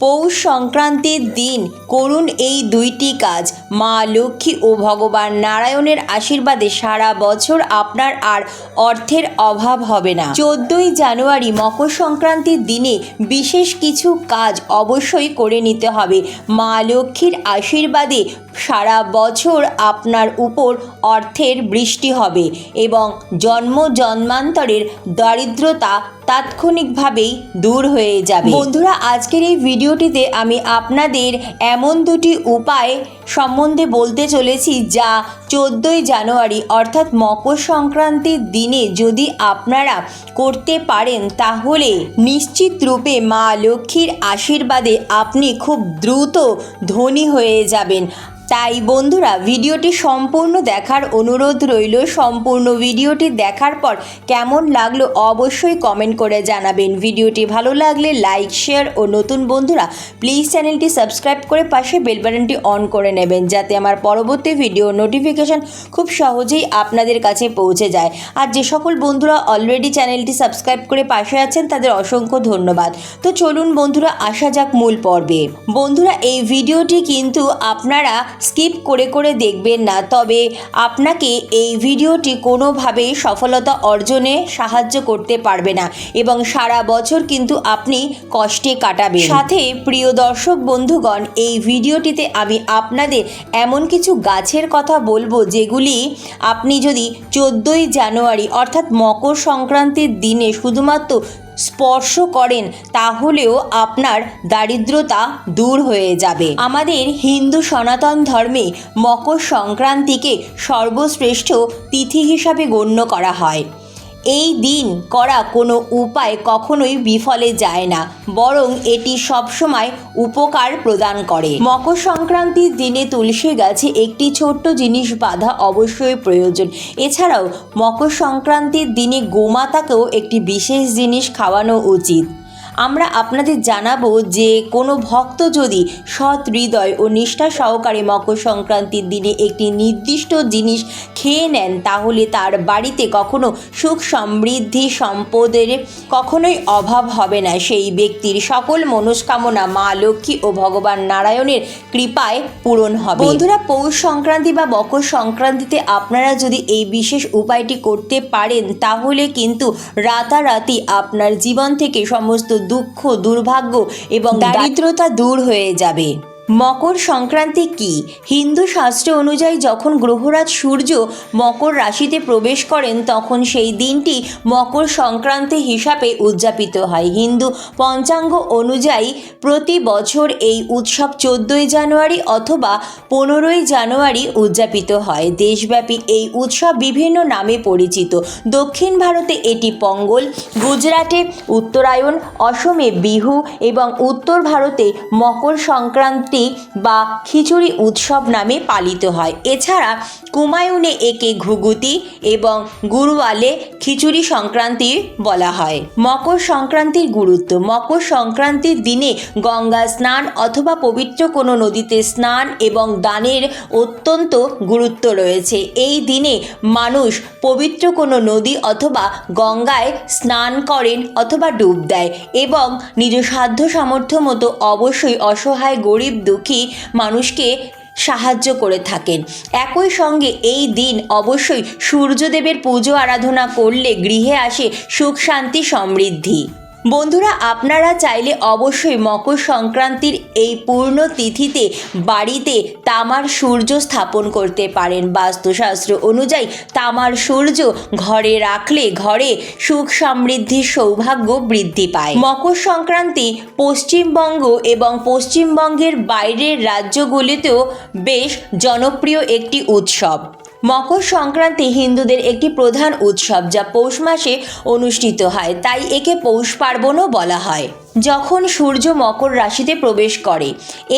পৌষ সংক্রান্তির দিন। করুন এই দুইটি কাজ। মা লক্ষ্মী ও ভগবান নারায়ণের আশীর্বাদে সারা বছর আপনার আর অর্থের অভাব হবে না। চোদ্দই জানুয়ারি মকর সংক্রান্তির দিনে বিশেষ কিছু কাজ অবশ্যই করে নিতে হবে। মা লক্ষ্মীর আশীর্বাদে সারা বছর আপনার উপর অর্থের বৃষ্টি হবে এবং জন্ম জন্মান্তরের দারিদ্রতা তাৎক্ষণিকভাবেই দূর হয়ে যাবে। বন্ধুরা, আজকের এই ভিডিওটিতে আমি আপনাদের এমন দুটি উপায় সম্বন্ধে বলতে চলেছি যা চোদ্দোই জানুয়ারি, অর্থাৎ মকর সংক্রান্তির দিনে যদি আপনারা করতে পারেন, তাহলে নিশ্চিত রূপে মা লক্ষ্মীর আশীর্বাদে আপনি খুব দ্রুত ধনী হয়ে যাবেন। তাই বন্ধুরা ভিডিওটি সম্পূর্ণ দেখার অনুরোধ রইল। সম্পূর্ণ ভিডিওটি দেখার পর কেমন লাগল অবশ্যই কমেন্ট করে জানাবেন। ভিডিওটি ভালো লাগলে লাইক শেয়ার ও নতুন বন্ধুরা প্লিজ চ্যানেলটি সাবস্ক্রাইব করে পাশে বেল বাটনটি অন করে নেবেন যাতে আমার পরবর্তী ভিডিও নোটিফিকেশন খুব সহজেই আপনাদের কাছে পৌঁছে যায়। আর যে সকল বন্ধুরা অলরেডি চ্যানেলটি সাবস্ক্রাইব করে পাশে আছেন তাদের অসংখ্য ধন্যবাদ। তো চলুন বন্ধুরা, আসা যাক মূল পর্বে। বন্ধুরা, এই ভিডিওটি কিন্তু আপনারা স্কিপ করে করে দেখবেন না। তবে আপনাকে এই ভিডিওটি কোনোভাবেই সফলতা অর্জনে সাহায্য করতে পারবে না এবং সারা বছর কিন্তু আপনি কষ্টে কাটাবেন। সাথে প্রিয় দর্শক বন্ধুগণ, এই ভিডিওটিতে আমি আপনাদের এমন কিছু গাছের কথা বলব যেগুলি আপনি যদি চোদ্দোই জানুয়ারি অর্থাৎ মকর সংক্রান্তির দিনে শুধুমাত্র স্পর্শ করেন, তাহলেও আপনার দারিদ্রতা দূর হয়ে যাবে। আমাদের হিন্দু সনাতন ধর্মে মকর সংক্রান্তিকে সর্বশ্রেষ্ঠ তিথি হিসাবে গণ্য করা হয়। এই দিন করা কোনো উপায় কখনোই বিফলে যায় না, বরং এটি সবসময় উপকার প্রদান করে। মকর সংক্রান্তির দিনে তুলসী গাছে একটি ছোট্ট জিনিস বাঁধা অবশ্যই প্রয়োজন। এছাড়াও মকর সংক্রান্তির দিনে গোমাতাকেও একটি বিশেষ জিনিস খাওয়ানো উচিত। আমরা আপনাদের জানাব যে কোনো ভক্ত যদি সৎ হৃদয় ও নিষ্ঠা সহকারে মকর সংক্রান্তির দিনে একটি নির্দিষ্ট জিনিস খেয়ে নেন, তাহলে তার বাড়িতে কখনো সুখ সমৃদ্ধি, সম্পদের কখনোই অভাব হবে না। সেই ব্যক্তির সকল মনস্কামনা মা লক্ষ্মী ও ভগবান নারায়ণের কৃপায় পূরণ হবে। বন্ধুরা, পৌষ সংক্রান্তি বা মকর সংক্রান্তিতে আপনারা যদি এই বিশেষ উপায়টি করতে পারেন, তাহলে কিন্তু রাতারাতি আপনার জীবন থেকে সমস্ত দুঃখ দুর্ভাগ্য এবং দারিদ্রতা দূর হয়ে যাবে। মকর সংক্রান্তি কি? হিন্দু শাস্ত্র অনুযায়ী যখন গ্রহরাজ সূর্য মকর রাশিতে প্রবেশ করেন, তখন সেই দিনটি মকর সংক্রান্তি হিসাবে উদযাপিত হয়। হিন্দু পঞ্চাঙ্গ অনুযায়ী প্রতি বছর এই উৎসব চোদ্দোই জানুয়ারি অথবা পনেরোই জানুয়ারি উদযাপিত হয়। দেশব্যাপী এই উৎসব বিভিন্ন নামে পরিচিত। দক্ষিণ ভারতে এটি পঙ্গল, গুজরাটে উত্তরায়ণ, অসমে বিহু এবং উত্তর ভারতে মকর সংক্রান্তি বা খিচুড়ি উৎসব নামে পালিত হয়। এছাড়া কুমায়ুনে একে ঘুগুতি এবং গুরুয়ালে খিচুড়ি সংক্রান্তি বলা হয়। মকর সংক্রান্তির গুরুত্ব। মকর সংক্রান্তির দিনে গঙ্গা স্নান অথবা পবিত্র কোনো নদীতে স্নান এবং দানের অত্যন্ত গুরুত্ব রয়েছে। এই দিনে মানুষ পবিত্র কোনো নদী অথবা গঙ্গায় স্নান করেন অথবা ডুব দেয় এবং নিজ সাধ্য সামর্থ্য মতো অবশ্যই অসহায়, গরিব, দুঃখী মানুষকে সাহায্য করে থাকেন। একই সঙ্গে এই দিন অবশ্যই সূর্যদেবের পুজো আরাধনা করলে গৃহে আসে সুখ শান্তি সমৃদ্ধি। বন্ধুরা, আপনারা চাইলে অবশ্যই মকর সংক্রান্তির এই পূর্ণ তিথিতে বাড়িতে তামার সূর্য স্থাপন করতে পারেন। বাস্তুশাস্ত্র অনুযায়ী তামার সূর্য ঘরে রাখলে ঘরে সুখ সমৃদ্ধি সৌভাগ্য বৃদ্ধি পায়। মকর সংক্রান্তি পশ্চিমবঙ্গ এবং পশ্চিমবঙ্গের বাইরের রাজ্যগুলিতেও বেশ জনপ্রিয় একটি উৎসব। মকর সংক্রান্তি হিন্দুদের একটি প্রধান উৎসব যা পৌষ মাসে অনুষ্ঠিত হয়। তাই একে পৌষ পার্বণও বলা হয়। যখন সূর্য মকর রাশিতে প্রবেশ করে,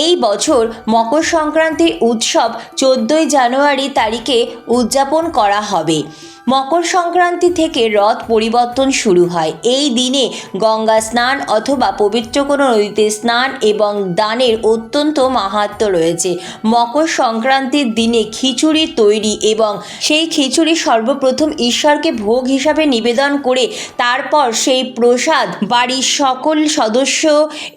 এই বছর মকর সংক্রান্তির উৎসব চোদ্দোই জানুয়ারি তারিখে উদযাপন করা হবে। মকর সংক্রান্তি থেকে রথ পরিবর্তন শুরু হয়। এই দিনে গঙ্গা স্নান অথবা পবিত্র কোনো নদীতে স্নান এবং দানের অত্যন্ত মাহাত্ম্য রয়েছে। মকর সংক্রান্তির দিনে খিচুড়ি তৈরি এবং সেই খিচুড়ি সর্বপ্রথম ঈশ্বরকে ভোগ হিসাবে নিবেদন করে তারপর সেই প্রসাদ বাড়ির সকল সদস্য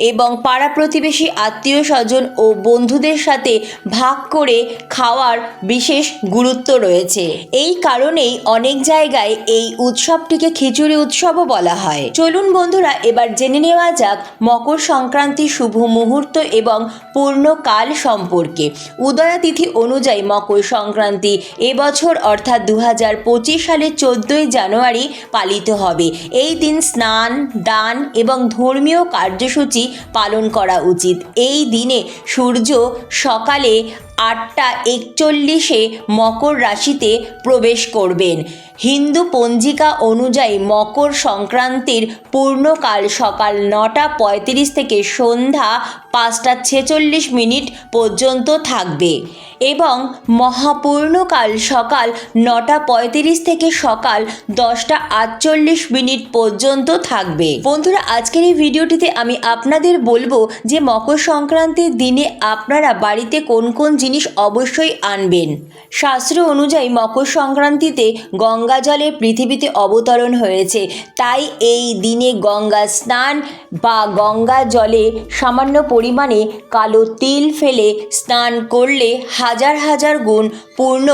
এবং পাড়া প্রতিবেশী, আত্মীয় স্বজন ও বন্ধুদের সাথে ভাগ করে খাওয়ার বিশেষ গুরুত্ব রয়েছে। এই কারণেই অনেক জায়গায় এই উৎসবটিকে খিচুড়ি উৎসবও বলা হয়। চলুন বন্ধুরা, এবার জেনে নেওয়া যাক মকর সংক্রান্তি শুভ মুহূর্ত এবং পূর্ণকাল সম্পর্কে। উদয়া তিথি অনুযায়ী মকর সংক্রান্তি এবছর অর্থাৎ দু হাজার পঁচিশ সালের চোদ্দোই জানুয়ারি পালিত হবে। এই দিন স্নান, দান এবং ধর্মীয় কার্যসূচি পালন করা উচিত। এই দিনে সূর্য সকালে আটটা একচল্লিশে মকর রাশিতে প্রবেশ করবেন। হিন্দু পঞ্জিকা অনুযায়ী মকর সংক্রান্তির পূর্ণকাল সকাল নটা পঁয়ত্রিশ থেকে সন্ধ্যা পাঁচটা ছেচল্লিশ মিনিট পর্যন্ত থাকবে এবং মহাপূর্ণকাল সকাল নটা পঁয়ত্রিশ থেকে সকাল দশটা আটচল্লিশ মিনিট পর্যন্ত থাকবে। বন্ধুরা, আজকের এই ভিডিওটিতে আমি আপনাদের বলব যে মকর সংক্রান্তির দিনে আপনারা বাড়িতে কোন কোন জিনিস অবশ্যই আনবেন। শাস্ত্র অনুযায়ী মকর সংক্রান্তিতে গঙ্গা জলে পৃথিবীতে অবতরণ হয়েছে। তাই এই দিনে গঙ্গা স্নান বা গঙ্গা জলে সামান্য পরিমাণে কালো তিল ফেলে স্নান করলে হাজার হাজার গুণ পূর্ণ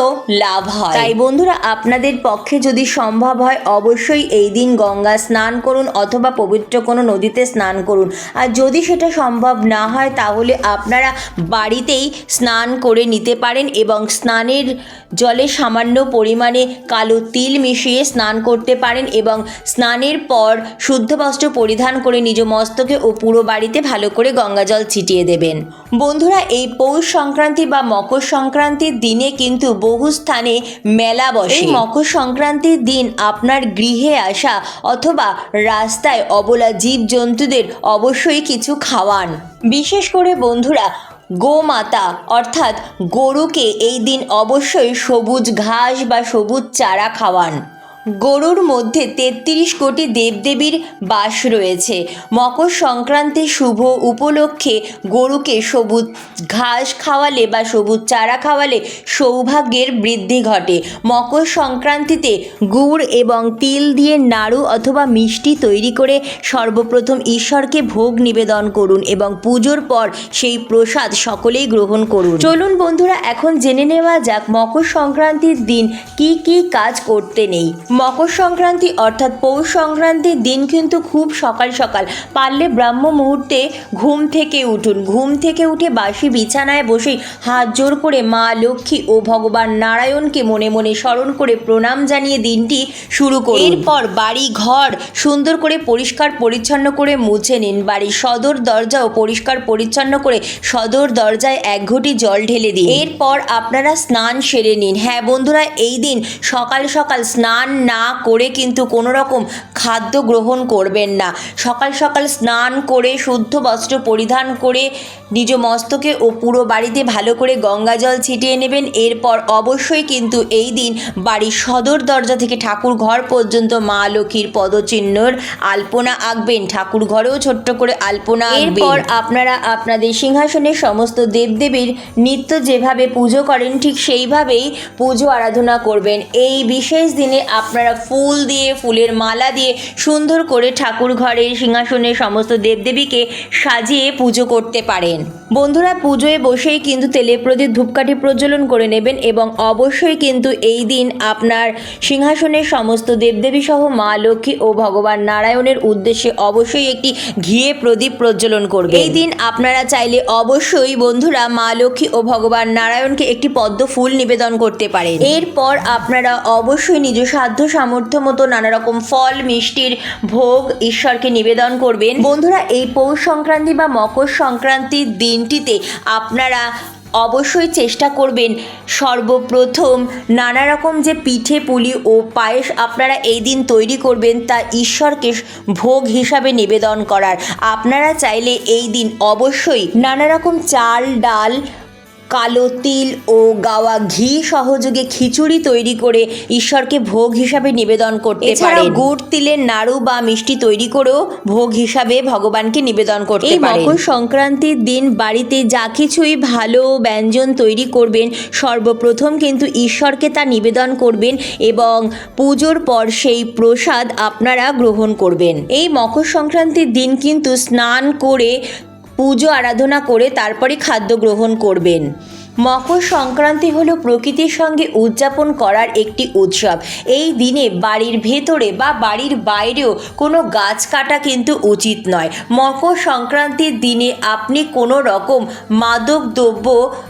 লাভ হয়। তাই বন্ধুরা, আপনাদের পক্ষে যদি সম্ভব হয়, অবশ্যই এই দিন গঙ্গা স্নান করুন অথবা পবিত্র কোনো নদীতে স্নান করুন। আর যদি সেটা সম্ভব না হয়, তাহলে আপনারা বাড়িতেই স্নান করে নিতে পারেন এবং স্নানের জলে সামান্য পরিমাণে কালো তিল মিশিয়ে স্নান করতে পারেন এবং স্নানের পর শুদ্ধ বস্ত্র পরিধান করে নিজ মস্তকে ও পুরো বাড়িতে ভালো করে গঙ্গা ছিটিয়ে দেবেন। বন্ধুরা, এই পৌষ সংক্রান্তি বা মকর সংক্রান্তির দিনে কিন্তু বহু স্থানে মেলা বসে। মকর সংক্রান্তির দিন আপনার গৃহে আসা অথবা রাস্তায় অবলা জীব জন্তুদের অবশ্যই কিছু খাওয়ান। বিশেষ করে বন্ধুরা, গোমাতা অর্থাৎ গরুকে এই দিন অবশ্যই সবুজ ঘাস বা সবুজ চারা খাওয়ান। গরুর মধ্যে তেত্রিশ কোটি দেবদেবীর বাস রয়েছে। মকর সংক্রান্তি শুভ উপলক্ষে গরুকে সবুজ ঘাস খাওয়ালে বা সবুজ চারা খাওয়ালে সৌভাগ্যের বৃদ্ধি ঘটে। মকর সংক্রান্তিতে গুড় এবং তিল দিয়ে নাড়ু অথবা মিষ্টি তৈরি করে সর্বপ্রথম ঈশ্বরকে ভোগ নিবেদন করুন এবং পুজোর পর সেই প্রসাদ সকলেই গ্রহণ করুন। চলুন বন্ধুরা, এখন জেনে নেওয়া যাক মকর সংক্রান্তির দিন কি কি কাজ করতে নেই। মকর সংক্রান্তি অর্থাৎ পৌষ সংক্রান্তির দিন কিন্তু খুব সকাল সকাল। পারলে ব্রাহ্ম মুহূর্তে ঘুম থেকে উঠুন। ঘুম থেকে উঠে বাসি বিছানায় বসেই হাত জোর করে মা লক্ষ্মী ও ভগবান নারায়ণকে মনে মনে স্মরণ করে প্রণাম জানিয়ে দিনটি শুরু করুন। এরপর বাড়ি, ঘর সুন্দর করে পরিষ্কার পরিচ্ছন্ন করে মুছে নিন। বাড়ির সদর দরজাও পরিষ্কার পরিচ্ছন্ন করে সদর দরজায় এক ঘটি জল ঢেলে দিন। এরপর আপনারা স্নান সেরে নিন। হ্যাঁ বন্ধুরা, এই দিন সকাল সকাল স্নান না করে কিন্তু কোনো রকম খাদ্য গ্রহণ করবেন না। সকাল সকাল স্নান করে, শুদ্ধ বস্ত্র পরিধান করে, নিজ মস্তকে ও পুরো বাড়িতে ভালো করে গঙ্গা জল ছিটিয়ে নেবেন। এরপর অবশ্যই কিন্তু এই দিন বাড়ির সদর দরজা থেকে ঠাকুর ঘর পর্যন্ত মা লক্ষ্মীর পদচিহ্নর আলপনা আঁকবেন। ঠাকুর ঘরেও ছোট্ট করে আলপনা এরপর আপনারা আপনাদের সিংহাসনের সমস্ত দেবদেবীর নিত্য যেভাবে পুজো করেন, ঠিক সেইভাবেই পুজো আরাধনা করবেন। এই বিশেষ দিনে আপনারা ফুল দিয়ে, ফুলের মালা দিয়ে সুন্দর করে ঠাকুর ঘরের সিংহাসনের সমস্ত দেবদেবীকে সাজিয়ে পুজো করতে পারেন। বন্ধুরা, পুজোয় বসেই কিন্তু তেলে প্রদীপ ধূপকাঠি প্রজ্বলন করে নেবেন এবং অবশ্যই কিন্তু এই দিন আপনার সিংহাসনের সমস্ত দেবদেবী সহ মা লক্ষ্মী ও ভগবান নারায়ণের উদ্দেশ্যে অবশ্যই একটি ঘিয়ে প্রদীপ প্রজ্বলন করবে এই দিন আপনারা চাইলে অবশ্যই বন্ধুরা মা লক্ষ্মী ও ভগবান নারায়ণকে একটি পদ্ম ফুল নিবেদন করতে পারেন। এরপর আপনারা অবশ্যই নিজ সাধ্য সামর্থ্য মতো নানা রকম ফল, মিষ্টির ভোগ ঈশ্বরকে নিবেদন করবেন। বন্ধুরা, এই পৌষ সংক্রান্তি বা মকর সংক্রান্তির দিনটিতে আপনারা অবশ্যই চেষ্টা করবেন সর্বপ্রথম নানা রকম যে পিঠে, পুলি ও পায়েস আপনারা এই দিন তৈরি করবেন তা ঈশ্বরকে ভোগ হিসাবে নিবেদন করার। আপনারা চাইলে এই দিন অবশ্যই নানা রকম চাল, ডাল কালো তিল ও গাওয়া ঘি সহযোগে খিচুড়ি তৈরি করে ঈশ্বরকে ভোগ হিসাবে নিবেদন করতে পারেন। গুড় তিলের নাড়ু বা মিষ্টি তৈরি করেও ভোগ হিসাবে ভগবানকে নিবেদন করতে এই মকর সংক্রান্তির দিন বাড়িতে যা কিছুই ভালো ব্যঞ্জন তৈরি করবেন সর্বপ্রথম কিন্তু ঈশ্বরকে তা নিবেদন করবেন এবং পুজোর পর সেই প্রসাদ আপনারা গ্রহণ করবেন। এই মকর সংক্রান্তির দিন কিন্তু স্নান করে পুজো, আরাধনা করে তারপরে খাদ্য গ্রহণ করবেন। মকর সংক্রান্তি হলো প্রকৃতির সঙ্গে উদযাপন করার একটি উৎসব। এই দিনে বাড়ির ভেতরে বা বাড়ির বাইরেও কোনো গাছ কাটা কিন্তু উচিত নয়। মকর সংক্রান্তির দিনে আপনি কোনো রকম মাদক দ্রব্য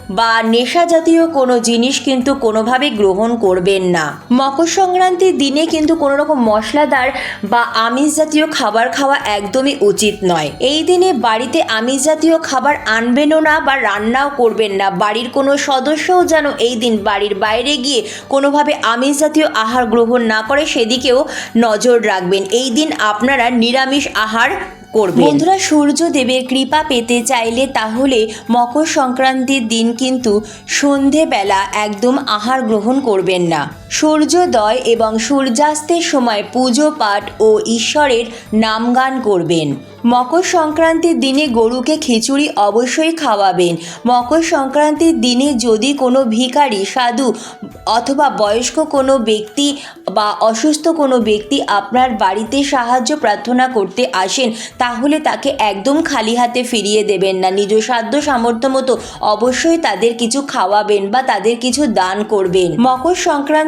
বা নেশা জাতীয় কোনো জিনিস কিন্তু কোনোভাবে গ্রহণ করবেন না। মকর সংক্রান্তির দিনে কিন্তু কোনো রকম মশলাদার বা আমিষ জাতীয় খাবার খাওয়া একদমই উচিত নয়। এই দিনে বাড়িতে আমিষ জাতীয় খাবার আনবেনও না বা রান্নাও করবেন না। বাড়ির কোনো সদস্যও যেন এই দিন বাড়ির বাইরে গিয়ে কোনোভাবে আমিষ জাতীয় আহার গ্রহণ না করে, সেদিকেও নজর রাখবেন। এই দিন আপনারা নিরামিষ আহার করবেন। বন্ধুরা, সূর্যদেবের কৃপা পেতে চাইলে তাহলে মকর সংক্রান্তির দিন কিন্তু সন্ধেবেলা একদম আহার গ্রহণ করবেন না। সূর্যোদয় এবং সূর্যাস্তের সময় পুজো, পাঠ ও ঈশ্বরের নামগান করবেন। মকর সংক্রান্তির দিনে গরুকে খিচুড়ি অবশ্যই খাওয়াবেন। মকর সংক্রান্তির দিনে যদি কোনো ভিখারি, সাধু অথবা বয়স্ক কোনো ব্যক্তি বা অসুস্থ কোনো ব্যক্তি আপনার বাড়িতে সাহায্য প্রার্থনা করতে আসেন, তাহলে তাকে একদম খালি হাতে ফিরিয়ে দেবেন না। নিজ সাধ্য সামর্থ্য মতো অবশ্যই তাদের কিছু খাওয়াবেন বা তাদের কিছু দান করবেন। মকর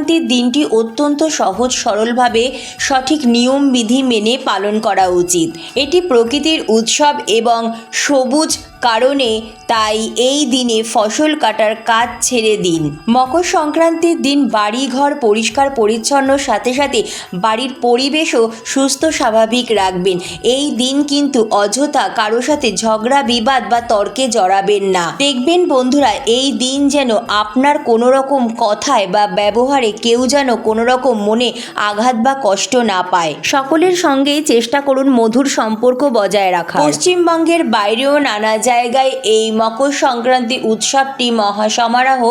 সংক্রান্তির দিনটি অত্যন্ত সহজ, সরলভাবে সঠিক নিয়ম, বিধি মেনে পালন করা উচিত। এটি প্রকৃতির উৎসব এবং সবুজ কারণে তাই এই দিনে ফসল কাটার কাজ ছেড়ে দিন। মকর সংক্রান্তির দিন বাড়ি ঘর পরিষ্কার পরিচ্ছন্ন, সাথে সাথে বাড়ির পরিবেশও সুস্থ, স্বাভাবিক রাখবেন। এই দিন কিন্তু অযথা কারও সাথে ঝগড়া, বিবাদ বা তর্কে জড়াবেন না। দেখবেন বন্ধুরা, এই দিন যেন আপনার কোনো রকম কথায় বা ব্যবহারে কেউ যেন কোনো রকম মনে আঘাত বা কষ্ট না পায়। সকলের সঙ্গেই চেষ্টা করুন মধুর সম্পর্ক বজায় রাখা পশ্চিমবঙ্গের বাইরেও নানা জায়গায় এই মকর সংক্রান্তি উৎসবটি মহাসমারোহ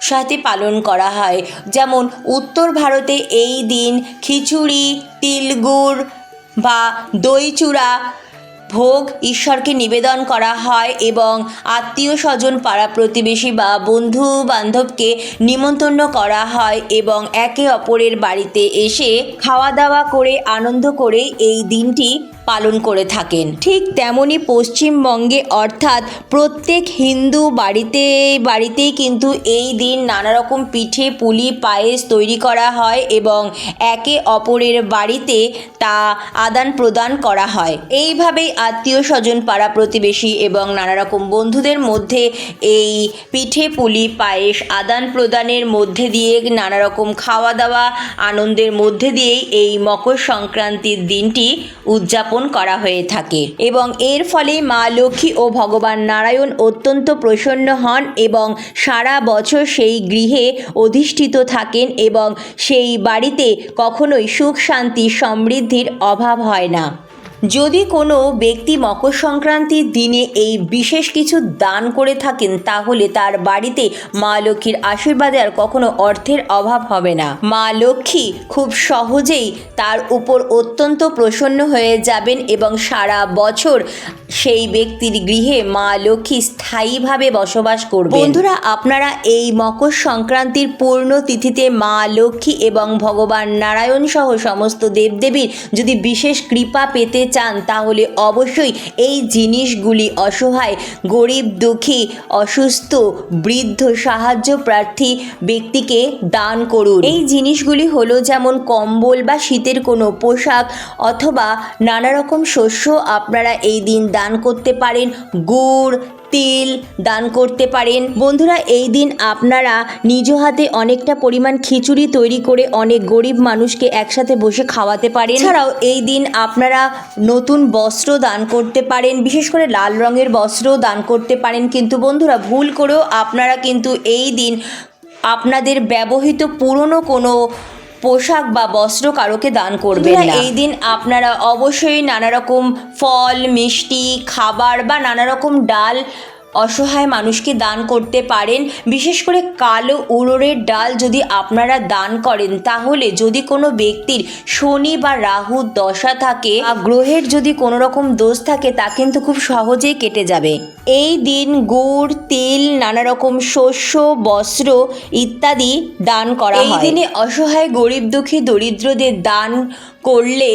সাথে পালন করা হয়। যেমন, উত্তর ভারতে এই দিন খিচুড়ি, তিলগুড় বা দই চূড়া ভোগ ঈশ্বরকে নিবেদন করা হয় এবং আত্মীয় স্বজন পাড়া প্রতিবেশী বা বন্ধু বান্ধবকে নিমন্ত্রণ করা হয় এবং একে অপরের বাড়িতে এসে খাওয়া দাওয়া করে, আনন্দ করে এই দিনটি পালন করে থাকেন। ঠিক তেমনি পশ্চিমবঙ্গে অর্থাৎ প্রত্যেক হিন্দু বাড়িতে, বাড়িতেই কিন্তু এই দিন নানা রকম পিঠে, পুলি, পায়েস তৈরি করা হয় এবং একে অপরের বাড়িতে তা আদান প্রদান করা হয়। এইভাবেই আত্মীয় স্বজন, পাড়া প্রতিবেশী এবং নানা রকম বন্ধুদের মধ্যে এই পিঠে, পুলি, পায়েস আদান প্রদানের মধ্যে দিয়ে নানা রকম খাওয়া দাওয়া আনন্দের মধ্যে দিয়েই এই মকর সংক্রান্তির দিনটি উদযাপন করা হয়ে থাকে এবং এর ফলে মা লক্ষ্মী ও ভগবান নারায়ণ অত্যন্ত প্রসন্ন হন এবং সারা বছর সেই গৃহে অধিষ্ঠিত থাকেন এবং সেই বাড়িতে কখনোই সুখ শান্তি সমৃদ্ধির অভাব হয় না। যদি কোনো ব্যক্তি মকর সংক্রান্তির দিনে এই বিশেষ কিছু দান করে থাকেন, তাহলে তার বাড়িতে মা লক্ষ্মীর আশীর্বাদে আর কখনো অর্থের অভাব হবে না। মা লক্ষ্মী খুব সহজেই তার উপর অত্যন্ত প্রসন্ন হয়ে যাবেন এবং সারা বছর সেই ব্যক্তির গৃহে মা লক্ষ্মী স্থায়ীভাবে বসবাস করবে বন্ধুরা, আপনারা এই মকর সংক্রান্তির পূর্ণ তিথিতে মা লক্ষ্মী এবং ভগবান নারায়ণ সহ সমস্ত দেবদেবীর যদি বিশেষ কৃপা পেতে চান, তাহলে অবশ্যই এই জিনিসগুলি অসহায়, গরিব, দুঃখী, অসুস্থ, বৃদ্ধ, সাহায্য প্রার্থী ব্যক্তিকে দান করুন। এই জিনিসগুলি হলো যেমন কম্বল বা শীতের কোনো পোশাক অথবা নানা রকম শস্য আপনারা এই দিন দান করতে পারেন। গুড় তিল দান করতে পারেন। বন্ধুরা, এই দিন আপনারা নিজ হাতে অনেকটা পরিমাণ খিচুড়ি তৈরি করে অনেক গরিব মানুষকে একসাথে বসে খাওয়াতে পারেন। এছাড়াও এই দিন আপনারা নতুন বস্ত্র দান করতে পারেন, বিশেষ করে লাল রঙের বস্ত্র দান করতে পারেন। কিন্তু বন্ধুরা, ভুল করেও আপনারা কিন্তু এই দিন আপনাদের ব্যবহৃত পুরনো কোনো পোশাক বা বস্ত্র কারোকে দান করবেন না এই দিন আপনারা অবশ্যই নানা রকম ফল মিষ্টি খাবার বা নানা রকম ডাল অসহায় মানুষকে দান করতে পারেন। বিশেষ করে কালো উড়োরের ডাল যদি আপনারা দান করেন তাহলে যদি কোনো ব্যক্তির শনি বা রাহু দশা থাকে বা গ্রহের যদি কোনো রকম দোষ থাকে তা কিন্তু খুব সহজেই কেটে যাবে। এই দিন গুড় তিল নানা রকম শস্য বস্ত্র ইত্যাদি দান করা হয়। এই দিনে অসহায় গরিব দুঃখী দরিদ্রদের দান করলে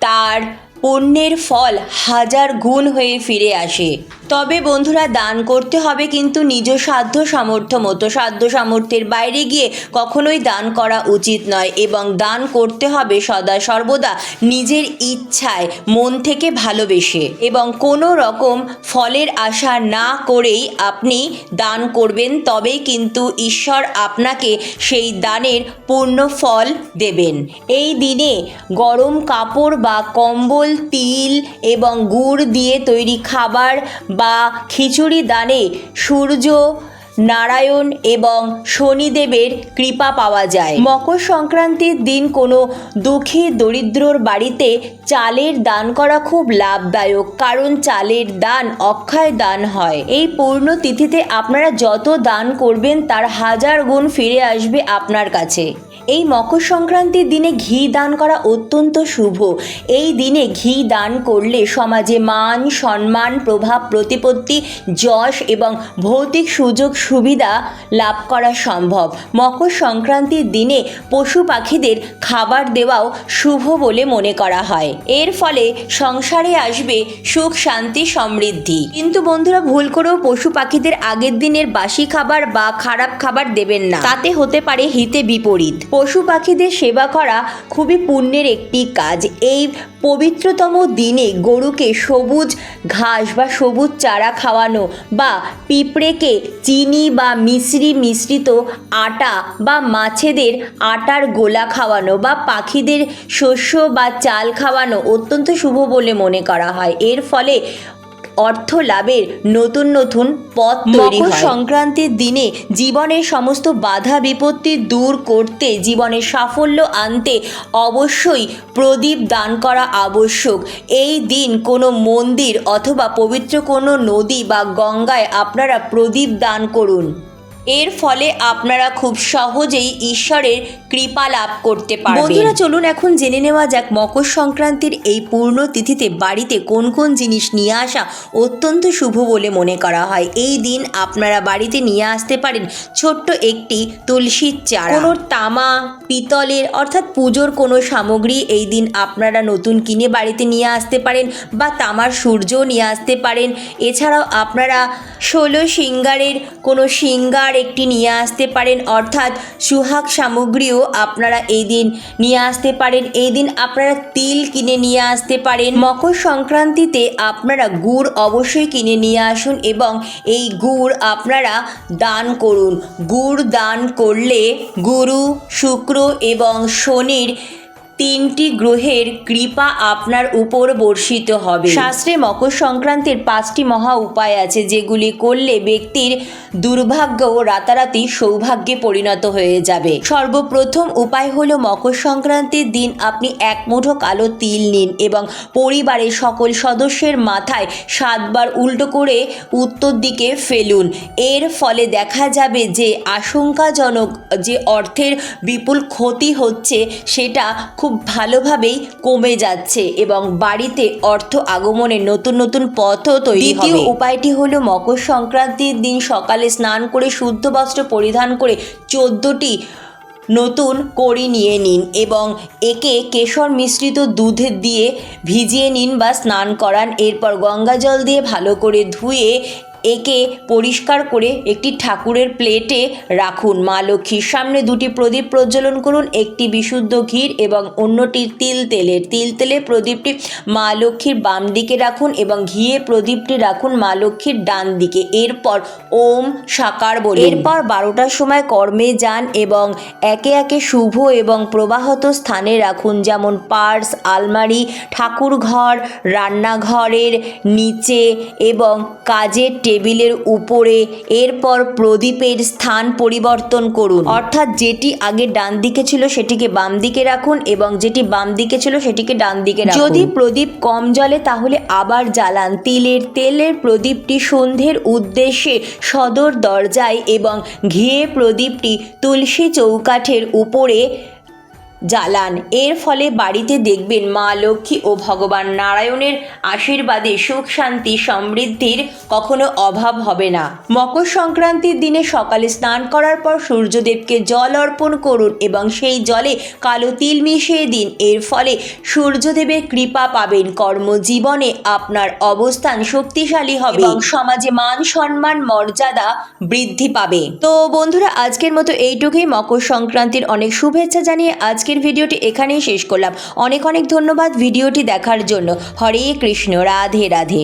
তার পুণ্যের ফল হাজার গুণ হয়ে ফিরে আসে। তবে বন্ধুরা, দান করতে হবে কিন্তু নিজ সাধ্য সামর্থ্য মতো। সাধ্য সামর্থ্যের বাইরে গিয়ে কখনোই দান করা উচিত নয় এবং দান করতে হবে সদা সর্বদা নিজের ইচ্ছায়, মন থেকে ভালোবেসে। এবং কোনো রকম ফলের আশা না করেই আপনি দান করবেন, তবেই কিন্তু ঈশ্বর আপনাকে সেই দানের পূর্ণ ফল দেবেন। এই দিনে গরম কাপড় বা কম্বল, তিল এবং গুড় দিয়ে তৈরি খাবার বা খিচুড়ি দানে সূর্য, নারায়ণ এবং শনিদেবের কৃপা পাওয়া যায়। মকর সংক্রান্তির দিন কোনো দুঃখী দরিদ্রর বাড়িতে চালের দান করা খুব লাভদায়ক, কারণ চালের দান অক্ষয় দান হয়। এই পূর্ণ তিথিতে আপনারা যত দান করবেন, তার হাজার গুণ ফিরে আসবে আপনার কাছে। এই মকর সংক্রান্তির দিনে ঘি দান করা অত্যন্ত শুভ। এই দিনে ঘি দান করলে সমাজে মান, সম্মান, প্রভাব, প্রতিপত্তি, যশ এবং ভৌতিক সুযোগ, সুবিধা লাভ করা সম্ভব। মকর সংক্রান্তির দিনে পশু পাখিদের খাবার দেওয়াও শুভ বলে মনে করা হয়। এর ফলে সংসারে আসবে সুখ, শান্তি, সমৃদ্ধি। কিন্তু বন্ধুরা, ভুল করেও পশু পাখিদের আগের দিনের বাসি খাবার বা খারাপ খাবার দেবেন না। তাতে হতে পারে হিতে বিপরীত। পশু পাখিদের সেবা করা খুবই পুণ্যের একটি কাজ। এই পবিত্রতম দিনে গরুকে সবুজ ঘাস বা সবুজ চারা খাওয়ানো বা পিঁপড়েকে চিনি বা মিশ্রি মিশ্রিত আটা বা মাছেদের আটার গোলা খাওয়ানো বা পাখিদের শস্য বা চাল খাওয়ানো অত্যন্ত শুভ বলে মনে করা হয়। এর ফলে অর্থ লাভের নতুন নতুন পথ তৈরি হয়। সংক্রান্তির দিনে জীবনের সমস্ত বাধা বিপত্তি দূর করতে জীবনে সাফল্য আনতে অবশ্যই প্রদীপ দান করা আবশ্যক। এই দিন কোনো মন্দির অথবা পবিত্র কোনো নদী বা গঙ্গায় আপনারা প্রদীপ দান করুন। এর ফলে আপনারা খুব সহজেই ঈশ্বরের কৃপা লাভ করতে পারবেন। বন্ধুরা, চলুন এখন জেনে নেওয়া যাক মকর সংক্রান্তির এই পূর্ণ তিথিতে বাড়িতে কোন কোন জিনিস নিয়ে আসা অত্যন্ত শুভ বলে মনে করা হয়। এই দিন আপনারা বাড়িতে নিয়ে আসতে পারেন ছোট্ট একটি তুলসীর চারা। কোনো তামা, পিতলের অর্থাৎ পুজোর কোনো সামগ্রী এই দিন আপনারা নতুন কিনে বাড়িতে নিয়ে আসতে পারেন বা তামার সূর্যও নিয়ে আসতে পারেন। এছাড়াও আপনারা ষোলো সিঙ্গারের কোনো সিঙ্গার একটি নিয়ে আসতে পারেন। অর্থাৎ সুহাগ সামগ্রীও আপনারা এই দিন নিয়ে আসতে পারেন। এই দিন আপনারা তিল কিনে নিয়ে আসতে পারেন। মকর সংক্রান্তিতে আপনারা গুড় অবশ্যই কিনে নিয়ে আসুন এবং এই গুড় আপনারা দান করুন। গুড় দান করলে গুরু, শুক্র এবং শনির তিনটি গ্রহের কৃপা আপনার উপর বর্ষিত হবে। শাস্ত্রে মকর সংক্রান্তির পাঁচটি মহা উপায় আছে, যেগুলি করলে ব্যক্তির দুর্ভাগ্য ও রাতারাতি সৌভাগ্যে পরিণত হয়ে যাবে। সর্বপ্রথম উপায় হলো, মকর সংক্রান্তির দিন আপনি এক মুঠো কালো তিল নিন এবং পরিবারের সকল সদস্যের মাথায় সাতবার উল্টো করে উত্তর দিকে ফেলুন। এর ফলে দেখা যাবে যে আশঙ্কাজনক যে অর্থের বিপুল ক্ষতি হচ্ছে, সেটা খুব ভালোভাবেই কমে যাচ্ছে এবং বাড়িতে অর্থ আগমনের নতুন নতুন পথও তৈরি হবে। দ্বিতীয় উপায়টি হলো মকর সংক্রান্তির দিন সকালে স্নান করে শুদ্ধ বস্ত্র পরিধান করে চোদ্দোটি নতুন কড়ি নিয়ে নিন এবং একে কেশর মিশ্রিত দুধে দিয়ে ভিজিয়ে নিন বা স্নান করান। এরপর গঙ্গা জল দিয়ে ভালো করে ধুয়ে একে পরিষ্কার করে একটি ঠাকুরের প্লেটে রাখুন। মা লক্ষ্মীর সামনে দুটি প্রদীপ প্রজ্বলন করুন। একটি বিশুদ্ধ ঘির এবং অন্যটি তিল তেলের। তিল তেলে প্রদীপটি মা লক্ষ্মীর বাম দিকে রাখুন এবং ঘিয়ে প্রদীপটি রাখুন মা লক্ষ্মীর ডান দিকে। এরপর ওম সাকার বলুন। এরপর বারোটার সময় কর্মে যান এবং একে একে শুভ এবং প্রবাহত স্থানে রাখুন। যেমন পার্স, আলমারি ঠাকুর ঘর রান্নাঘরের নিচে এবং কাজের টেবিলের উপরে এরপর প্রদীপের স্থান পরিবর্তন করুন। অর্থাৎ যেটি আগে ডান দিকে ছিল সেটিকে বাম দিকে রাখুন এবং যেটি বাম দিকে ছিল সেটিকে ডান দিকে রাখুন। যদি প্রদীপ কম জ্বলে তাহলে আবার জ্বালান। তিলের তেলের প্রদীপটি সন্ধ্যের উদ্দেশ্যে সদর দরজায় এবং ঘিয়ে প্রদীপটি তুলসী চৌকাঠের উপরে জ্বালান। এর ফলে বাড়িতে দেখবেন মা লক্ষ্মী ও ভগবান নারায়ণের আশীর্বাদে সুখ, শান্তি, সমৃদ্ধির কখনো অভাব হবে না। মকর সংক্রান্তির দিনে সকালে স্নান করার পর সূর্যদেবকে জল অর্পণ করুন এবং সেই জলে কালো তিল মিশিয়ে দিন। এর ফলে সূর্যদেবের কৃপা পাবেন। কর্মজীবনে আপনার অবস্থান শক্তিশালী হবে এবং সমাজে মান সম্মান, মর্যাদা বৃদ্ধি পাবে। তো বন্ধুরা, আজকের মতো এইটুকুই। মকর সংক্রান্তির অনেক শুভেচ্ছা জানিয়ে আজকের ভিডিওটি এখানেই শেষ করলাম। অনেক অনেক ধন্যবাদ ভিডিওটি দেখার জন্য। হরে কৃষ্ণ, রাধে রাধে।